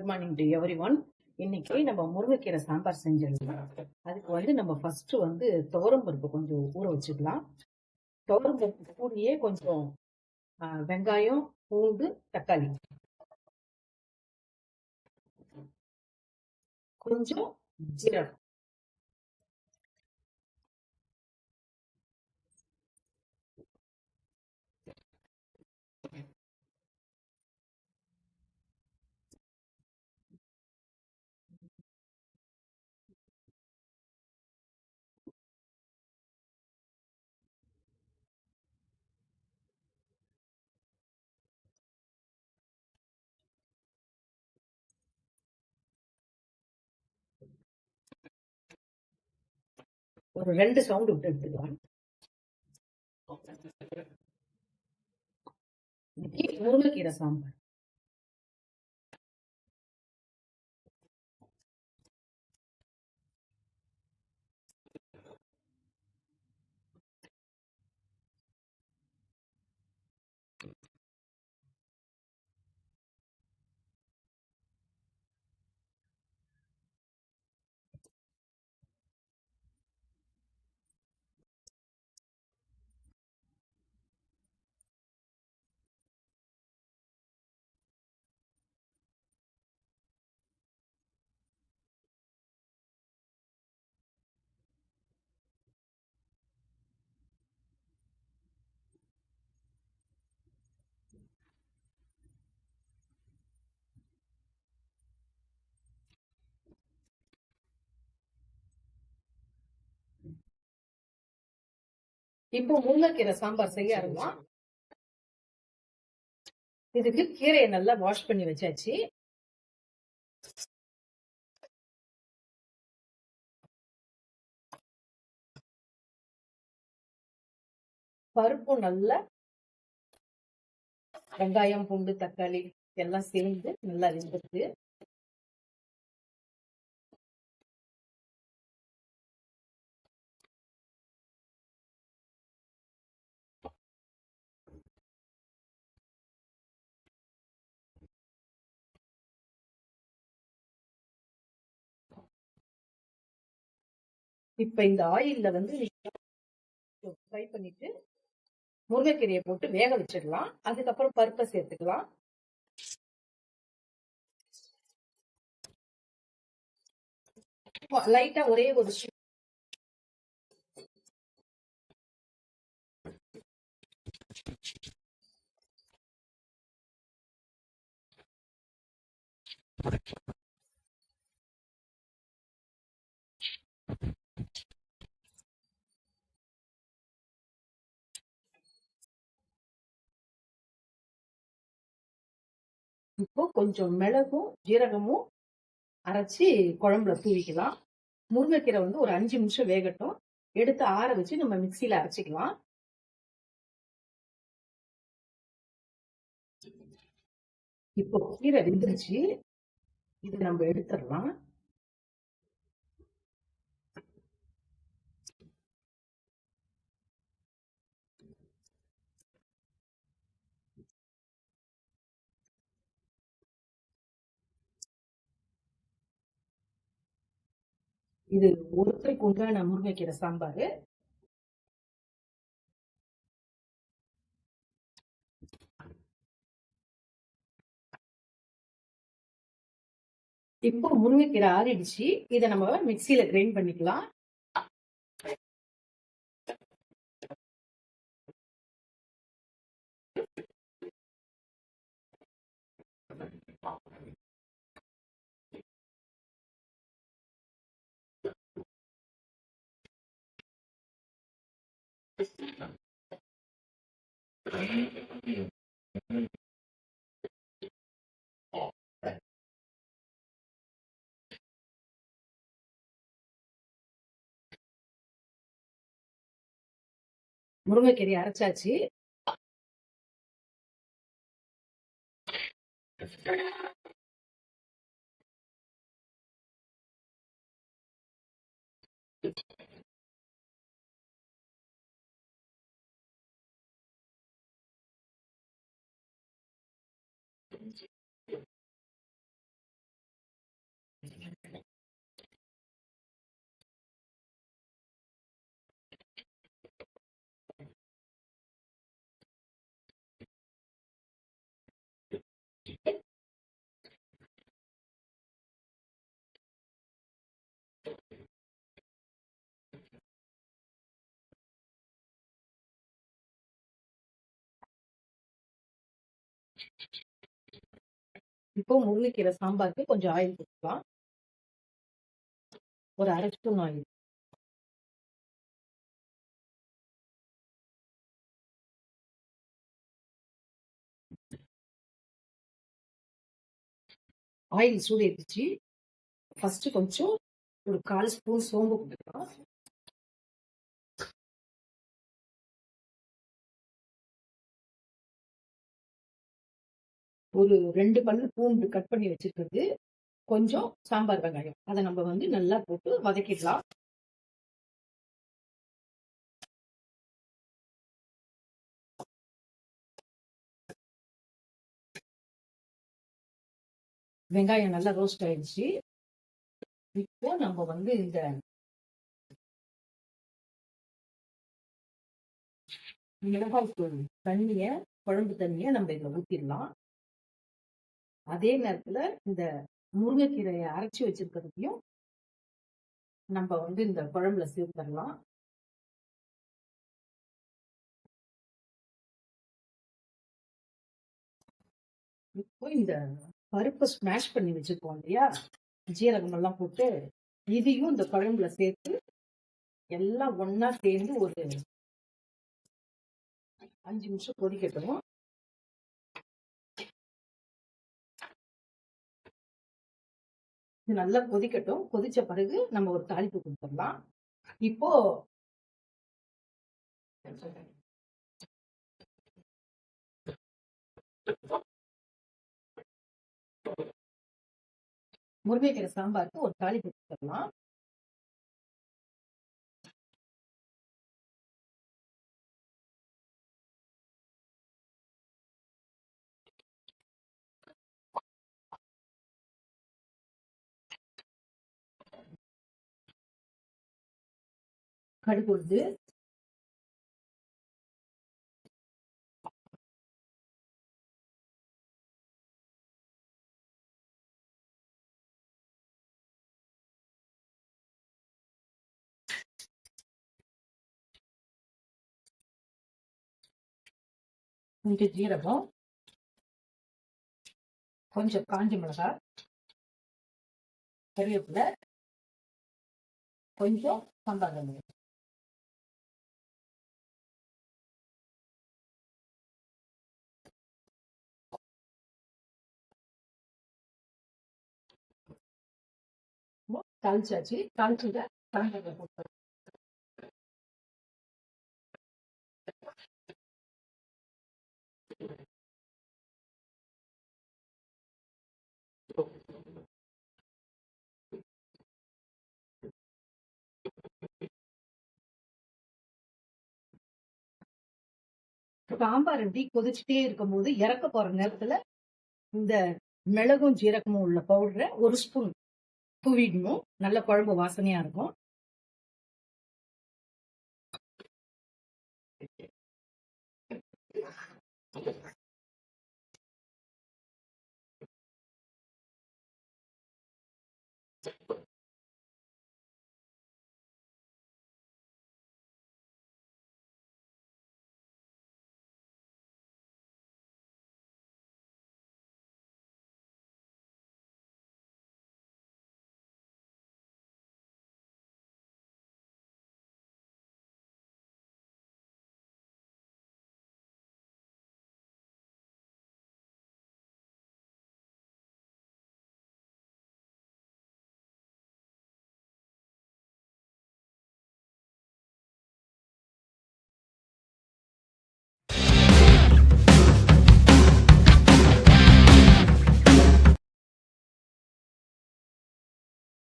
Good morning to every one இன்னைக்கு நம்ம முருங்கைக்கீரை சாம்பார் செஞ்சிடலாம். அதுக்கு வந்து நம்ம ஃபர்ஸ்ட் வந்து துவரம் பருப்பு கொஞ்சம் ஊற வச்சுக்கலாம். துவரம் பருப்பு கூடயே கொஞ்சம் வெங்காயம் பூண்டு தக்காளி. கொஞ்சம் ஜீரகம். ஒரு ரெண்டு சவுண்ட் விட்டு எடுத்துக்கலாம். முருங்கைக்கீரை சாம்பார். இப்போ முருங்கைக்கீரை சாம்பார் செய்ய இதுக்கு கீரையை நல்லா வாஷ் பண்ணி வச்சாச்சு. பருப்பும் நல்லா வெங்காயம் பூண்டு தக்காளி எல்லாம் சேர்ந்து நல்லா வெந்துருக்கு. இப்ப இந்த ஆயில்ல வந்து ஃப்ரை பண்ணிட்டு முருங்கைக்கீரையை போட்டு வேக வச்சிடலாம். அதுக்கப்புறம் பருப்பை சேர்த்துக்கலாம். லைட்டா ஒரே ஒரு ஷி- இப்போ கொஞ்சம் மிளகும் ஜீரகமும் அரைச்சி குழம்புல தூவிக்கலாம். முருங்கைக்கீரை வந்து ஒரு அஞ்சு நிமிஷம் வேகட்டும். எடுத்து ஆற வச்சு நம்ம மிக்சியில அரைச்சிக்கலாம். இப்போ கீரை வெந்துருச்சு. இது நம்ம எடுத்துடலாம். இது ஒருத்தருக்கு உண்டான முருங்கைக்கீரை சாம்பார். இப்போ முருங்கைக்கீரை ஆறிடுச்சு. இதை நம்ம மிக்சியில கிரைண்ட் பண்ணிக்கலாம். முருங்கைக்கீரை அரைச்சாச்சு. இப்போ முருங்கைக்கீரை சாம்பாருக்கு கொஞ்சம் ஆயில் கொடுக்கலாம் ஒரு அரை ஸ்பூன் ஆயில். ஆயில் சூடேறிச்சு ஃபர்ஸ்ட் கொஞ்சம் ஒரு கால் ஸ்பூன் சோம்பு கொடுக்கலாம் ஒரு ரெண்டு பல் பூண்டு கட் பண்ணி வச்சிருக்கிறது கொஞ்சம் சாம்பார் வெங்காயம். அதை நம்ம வந்து நல்லா போட்டு வதக்கிடலாம். வெங்காயம் நல்லா ரோஸ்ட் ஆயிடுச்சு. இப்போ நம்ம வந்து இந்த மிளகாய் தூள் தண்ணிய குழம்பு தண்ணிய நம்ம இதுல ஊத்திடலாம். அதே நேரத்துல இந்த முருங்கைக்கீரையை அரைச்சி வச்சிருக்கிறதையும் நம்ம வந்து இந்த குழம்புல சேர்த்துடலாம். இப்போ இந்த பருப்பை ஸ்மாஷ் பண்ணி வச்சிருக்கோம் இல்லையா? ஜீரகம் எல்லாம் போட்டு இதையும் இந்த குழம்புல சேர்த்து எல்லாம் ஒன்னா சேர்ந்து ஒரு அஞ்சு நிமிஷம் கொதிக்கட்டும். இது நல்லா கொதிக்கட்டும். கொதிச்ச பிறகு நம்ம ஒரு தாளிப்பு கொடுத்துடலாம். இப்போ முருங்கைக்கீரை சாம்பாருக்கு ஒரு தாளிப்பு கொடுத்துடலாம். கடுகு உளுந்து கொஞ்சம் ஜீரகம். கொஞ்சம் காஞ்சி மிளகாய். கருவேப்பிலை. கொஞ்சம் சாம்பார் தாளிச்சாச்சு. தாளிச்சுட்டு கலந்து போட்டு சாம்பார் ரெடி கொதிச்சுட்டே இருக்கும்போது இறக்க போற நேரத்துல இந்த மிளகும் ஜீரகமும் உள்ள பவுடரை ஒரு ஸ்பூன் தூவிடணும் நல்ல குழம்பு வாசனையா இருக்கும்.